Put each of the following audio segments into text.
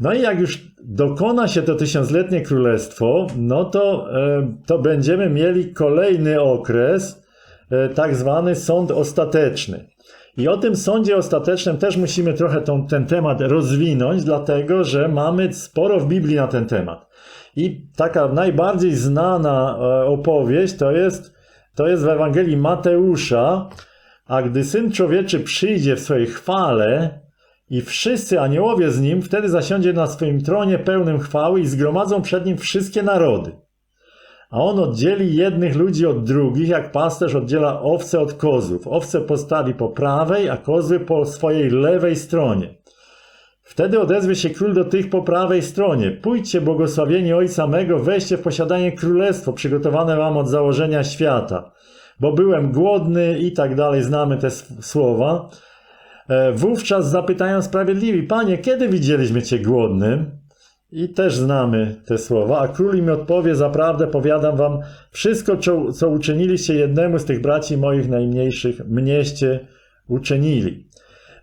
No i jak już dokona się to tysiącletnie królestwo, no to, e, to będziemy mieli kolejny okres, e, tak zwany sąd ostateczny. I o tym sądzie ostatecznym też musimy trochę tą, ten temat rozwinąć, dlatego że mamy sporo w Biblii na ten temat. I taka najbardziej znana e, opowieść to jest, to jest w Ewangelii Mateusza, a gdy Syn Człowieczy przyjdzie w swojej chwale i wszyscy aniołowie z nim, wtedy zasiądzie na swoim tronie pełnym chwały i zgromadzą przed nim wszystkie narody. A on oddzieli jednych ludzi od drugich, jak pasterz oddziela owce od kozłów. Owce postawi po prawej, a kozły po swojej lewej stronie. Wtedy odezwie się król do tych po prawej stronie. Pójdźcie, błogosławieni Ojca mego, weźcie w posiadanie królestwo przygotowane wam od założenia świata. Bo byłem głodny i tak dalej, znamy te słowa. E, Wówczas zapytają sprawiedliwi, panie, kiedy widzieliśmy cię głodnym? I też znamy te słowa, a król im odpowie, zaprawdę powiadam wam, wszystko, co, uczyniliście jednemu z tych braci moich najmniejszych, mnieście uczynili.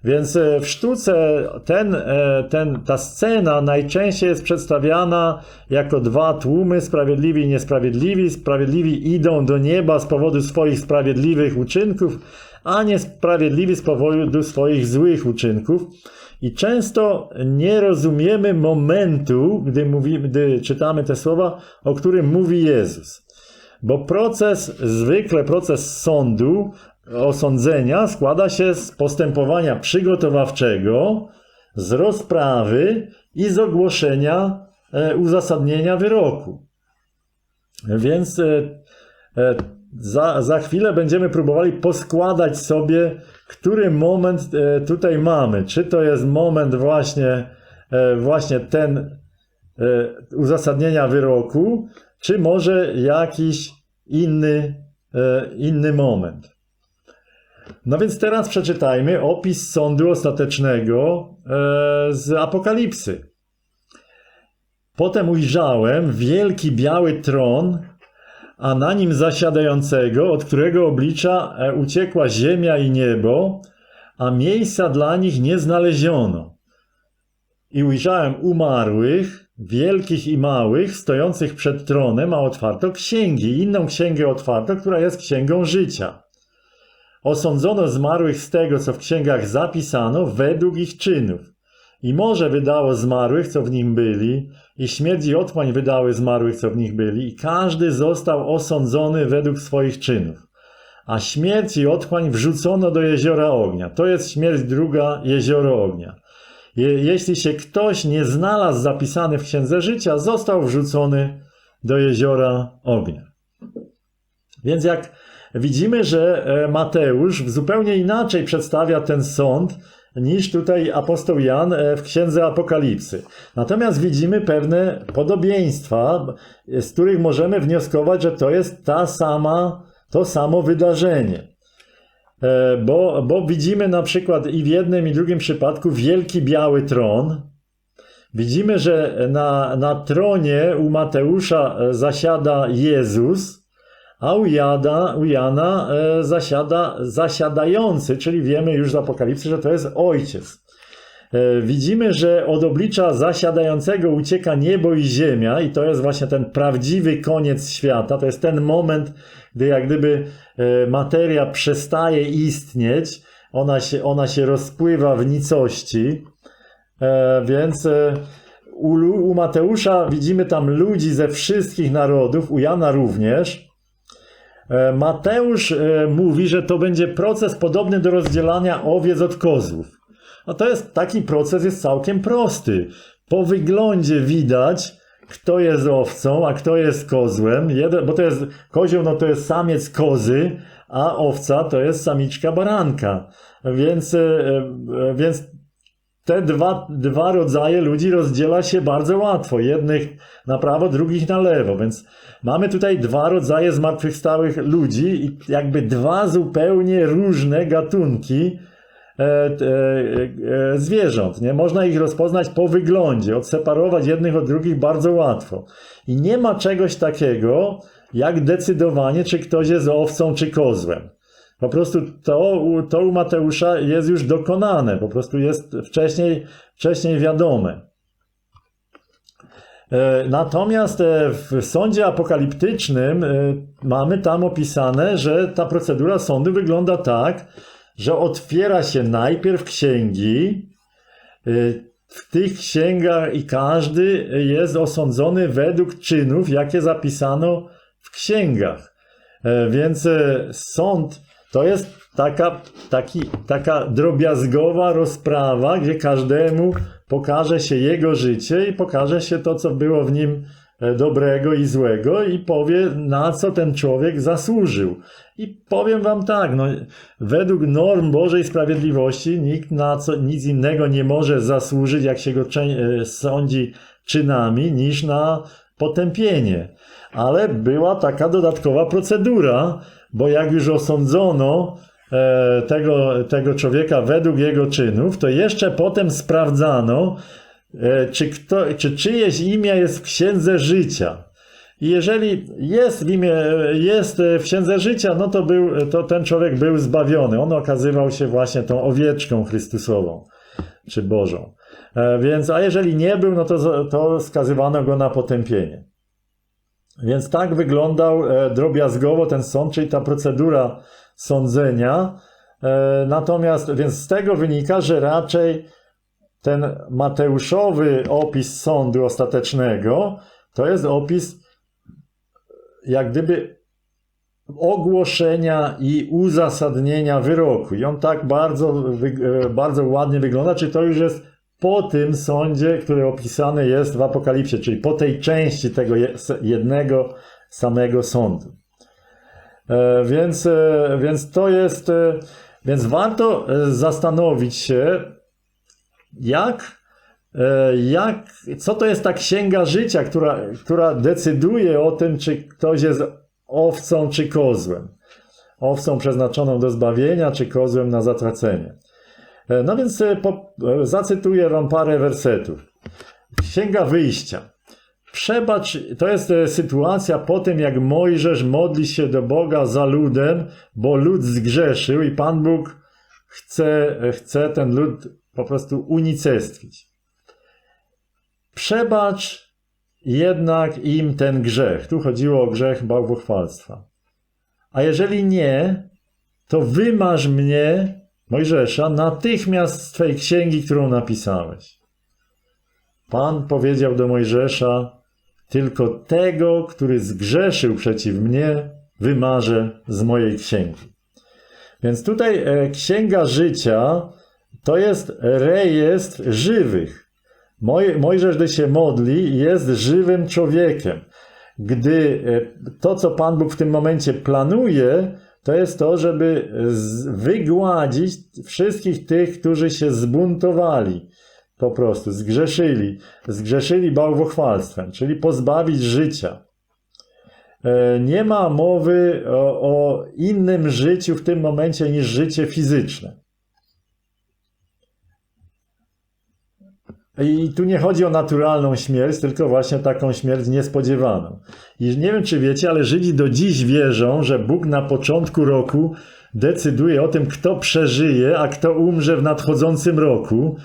Więc e, w sztuce ten, e, ten, ta scena najczęściej jest przedstawiana jako dwa tłumy, sprawiedliwi i niesprawiedliwi. Sprawiedliwi idą do nieba z powodu swoich sprawiedliwych uczynków, a niesprawiedliwi z powodu swoich złych uczynków. I często nie rozumiemy momentu, gdy, mówimy, gdy czytamy te słowa, o którym mówi Jezus. Bo proces, zwykle proces sądu, osądzenia składa się z postępowania przygotowawczego, z rozprawy i z ogłoszenia e, uzasadnienia wyroku. Więc e, e, za, za chwilę będziemy próbowali poskładać sobie, który moment e, tutaj mamy. Czy to jest moment właśnie, e, właśnie ten e, uzasadnienia wyroku, czy może jakiś inny, inny moment. No więc teraz przeczytajmy opis sądu ostatecznego z Apokalipsy. Potem ujrzałem wielki biały tron, a na nim zasiadającego, od którego oblicza e, uciekła ziemia i niebo, a miejsca dla nich nie znaleziono. I ujrzałem umarłych, wielkich i małych, stojących przed tronem, a otwarto księgi, inną księgę otwarto, która jest księgą życia. Osądzono zmarłych z tego, co w księgach zapisano, według ich czynów. I morze wydało zmarłych, co w nim byli, i śmierć i otchłań wydały zmarłych, co w nich byli, i każdy został osądzony według swoich czynów. A śmierć i otchłań wrzucono do jeziora ognia. To jest śmierć druga, jezioro ognia. Je, jeśli się ktoś nie znalazł zapisany w księdze życia, został wrzucony do jeziora ognia. Więc jak widzimy, że e, Mateusz zupełnie inaczej przedstawia ten sąd niż tutaj apostoł Jan e, w księdze Apokalipsy. Natomiast widzimy pewne podobieństwa, z których możemy wnioskować, że to jest ta sama, to samo wydarzenie. E, Bo, bo widzimy na przykład i w jednym i drugim przypadku wielki biały tron. Widzimy, że na, na tronie u Mateusza e, zasiada Jezus, a u, Jada, u Jana e, zasiada zasiadający, czyli wiemy już z Apokalipsy, że to jest ojciec. E, Widzimy, że od oblicza zasiadającego ucieka niebo i ziemia, i to jest właśnie ten prawdziwy koniec świata. To jest ten moment, gdy jak gdyby e, materia przestaje istnieć, ona się, ona się rozpływa w nicości. E, Więc e, u, u Mateusza widzimy tam ludzi ze wszystkich narodów, u Jana również. E, Mateusz e, mówi, że to będzie proces podobny do rozdzielania owiec od kozłów. No to jest taki proces jest całkiem prosty. Po wyglądzie widać, kto jest owcą, a kto jest kozłem. Jeden, bo to jest kozioł, no to jest samiec kozy, a owca to jest samiczka baranka. Więc, e, więc te dwa, dwa rodzaje ludzi rozdziela się bardzo łatwo. Jednych na prawo, drugich na lewo. Więc mamy tutaj dwa rodzaje zmartwychwstałych ludzi i jakby dwa zupełnie różne gatunki e, e, e, zwierząt. Nie? Można ich rozpoznać po wyglądzie, odseparować jednych od drugich bardzo łatwo. I nie ma czegoś takiego, jak decydowanie, czy ktoś jest owcą, czy kozłem. Po prostu to, to u Mateusza jest już dokonane, po prostu jest wcześniej, wcześniej wiadome. E, Natomiast e, w sądzie apokaliptycznym e, mamy tam opisane, że ta procedura sądu wygląda tak, że otwiera się najpierw księgi. W tych księgach i każdy jest osądzony według czynów, jakie zapisano w księgach. Więc sąd to jest taka, taki, taka drobiazgowa rozprawa, gdzie każdemu pokaże się jego życie i pokaże się to, co było w nim e, dobrego i złego i powie, na co ten człowiek zasłużył. I powiem wam tak, no, według norm Bożej Sprawiedliwości nikt na co, nic innego nie może zasłużyć, jak się go e, sądzi czynami, niż na potępienie. Ale była taka dodatkowa procedura, bo jak już osądzono e, tego, tego człowieka według jego czynów, to jeszcze potem sprawdzano, e, czy, kto, czy czyjeś imię jest w księdze życia. I jeżeli jest w imię, jest w księdze życia, no to, był, to ten człowiek był zbawiony. On okazywał się właśnie tą owieczką Chrystusową, czy Bożą. E, Więc, a jeżeli nie był, no to, to skazywano go na potępienie. Więc tak wyglądał e, drobiazgowo ten sąd, czyli ta procedura sądzenia. E, Natomiast, więc z tego wynika, że raczej ten Mateuszowy opis sądu ostatecznego to jest opis jak gdyby ogłoszenia i uzasadnienia wyroku. I on tak bardzo, e, bardzo ładnie wygląda, czy to już jest po tym sądzie, który opisany jest w Apokalipsie, czyli po tej części tego jednego samego sądu. E, Więc, e, więc to jest, e, więc warto zastanowić się, jak, jak, co to jest ta księga życia, która, która decyduje o tym, czy ktoś jest owcą czy kozłem. Owcą przeznaczoną do zbawienia, czy kozłem na zatracenie. E, No więc e, po, e, zacytuję wam parę wersetów. Księga Wyjścia. Przebacz, to jest sytuacja po tym, jak Mojżesz modli się do Boga za ludem, bo lud zgrzeszył i Pan Bóg chce, chce ten lud po prostu unicestwić. Przebacz jednak im ten grzech. Tu chodziło o grzech bałwochwalstwa. A jeżeli nie, to wymaż mnie, Mojżesza, natychmiast z Twej księgi, którą napisałeś. Pan powiedział do Mojżesza, tylko tego, który zgrzeszył przeciw mnie, wymarzę z mojej księgi. Więc tutaj e, księga życia to jest rejestr żywych. Moj, Mojżesz, gdy się modli, jest żywym człowiekiem. Gdy e, to, co Pan Bóg w tym momencie planuje, to jest to, żeby wygładzić wszystkich tych, którzy się zbuntowali. Po prostu zgrzeszyli. Zgrzeszyli bałwochwalstwem, czyli pozbawić życia. E, Nie ma mowy o, o innym życiu w tym momencie niż życie fizyczne. I tu nie chodzi o naturalną śmierć, tylko właśnie taką śmierć niespodziewaną. I nie wiem, czy wiecie, ale Żydzi do dziś wierzą, że Bóg na początku roku decyduje o tym, kto przeżyje, a kto umrze w nadchodzącym roku.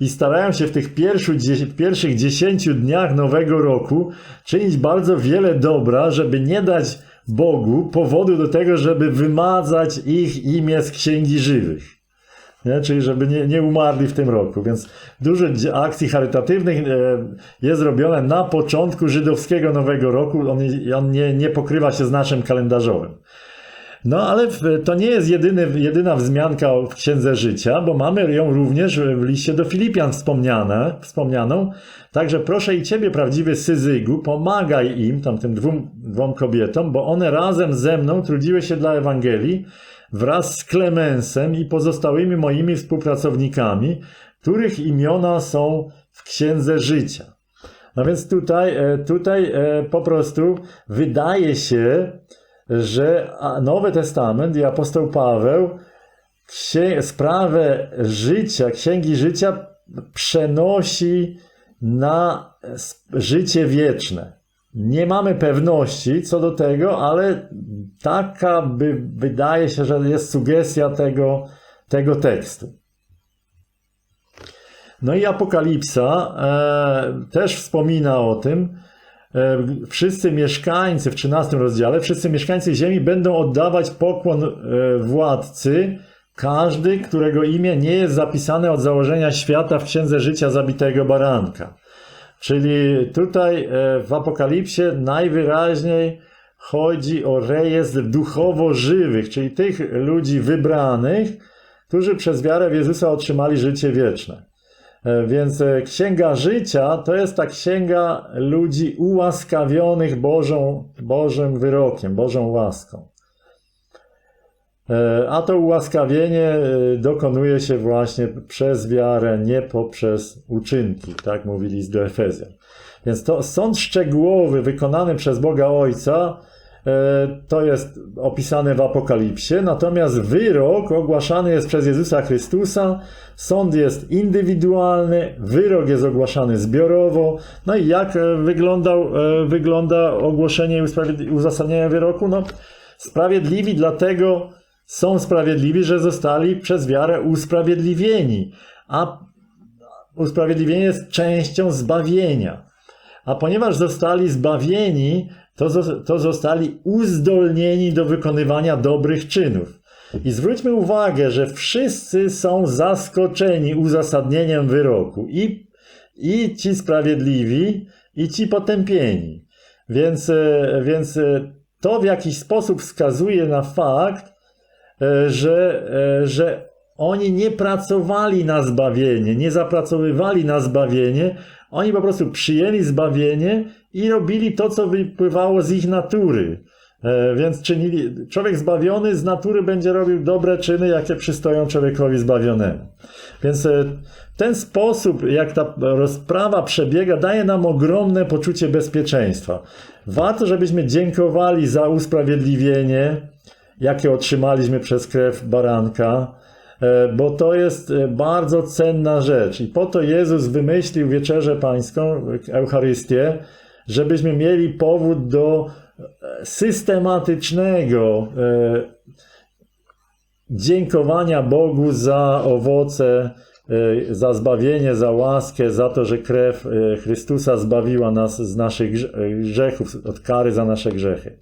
I starają się w tych pierwszych, dzie- pierwszych dziesięciu dniach nowego roku czynić bardzo wiele dobra, żeby nie dać Bogu powodu do tego, żeby wymazać ich imię z księgi żywych. Nie? Czyli żeby nie, nie umarli w tym roku. Więc dużo akcji charytatywnych e, jest robione na początku żydowskiego Nowego Roku. On, on nie, nie pokrywa się z naszym kalendarzowym. No ale to nie jest jedyny, jedyna wzmianka w Księdze Życia, bo mamy ją również w liście do Filipian wspomniane, wspomnianą. Także proszę i Ciebie, prawdziwy Syzygu, pomagaj im, tam tym dwóm, dwom kobietom, bo one razem ze mną trudziły się dla Ewangelii wraz z Klemensem i pozostałymi moimi współpracownikami, których imiona są w Księdze Życia. No więc tutaj, e, tutaj e, po prostu wydaje się, że Nowy Testament i apostoł Paweł sprawę życia, księgi życia przenosi na życie wieczne. Nie mamy pewności co do tego, ale taka by, wydaje się, że jest sugestia tego, tego tekstu. No i Apokalipsa e, też wspomina o tym. E, wszyscy mieszkańcy w 13 rozdziale, wszyscy mieszkańcy ziemi będą oddawać pokłon e, władcy, każdy, którego imię nie jest zapisane od założenia świata w księdze życia zabitego baranka. Czyli tutaj e, w Apokalipsie najwyraźniej chodzi o rejestr duchowo żywych, czyli tych ludzi wybranych, którzy przez wiarę w Jezusa otrzymali życie wieczne. E, Więc e, Księga Życia to jest ta księga ludzi ułaskawionych Bożą, Bożym wyrokiem, Bożą łaską. E, A to ułaskawienie dokonuje się właśnie przez wiarę, nie poprzez uczynki, tak mówili z do Efezjan. Więc to sąd szczegółowy wykonany przez Boga Ojca e, to jest opisane w Apokalipsie, natomiast wyrok ogłaszany jest przez Jezusa Chrystusa, sąd jest indywidualny, wyrok jest ogłaszany zbiorowo. No i jak e, wyglądał, e, wygląda ogłoszenie i uzasadnienie wyroku? No, sprawiedliwi dlatego są sprawiedliwi, że zostali przez wiarę usprawiedliwieni, a usprawiedliwienie jest częścią zbawienia. A ponieważ zostali zbawieni, to, to zostali uzdolnieni do wykonywania dobrych czynów. I zwróćmy uwagę, że wszyscy są zaskoczeni uzasadnieniem wyroku. I, i ci sprawiedliwi, i ci potępieni. Więc, e, więc e, to w jakiś sposób wskazuje na fakt, e, że, że oni nie pracowali na zbawienie, nie zapracowywali na zbawienie, oni po prostu przyjęli zbawienie i robili to, co wypływało z ich natury. E, Więc czynili, człowiek zbawiony z natury będzie robił dobre czyny, jakie przystoją człowiekowi zbawionemu. Więc e, ten sposób, jak ta rozprawa przebiega, daje nam ogromne poczucie bezpieczeństwa. Warto, żebyśmy dziękowali za usprawiedliwienie, jakie otrzymaliśmy przez krew baranka, bo to jest e, bardzo cenna rzecz. I po to Jezus wymyślił wieczerzę pańską, Eucharystię, żebyśmy mieli powód do e, systematycznego e, dziękowania Bogu za owoce, e, za zbawienie, za łaskę, za to, że krew e, Chrystusa zbawiła nas z naszych grze- grzechów, od kary za nasze grzechy.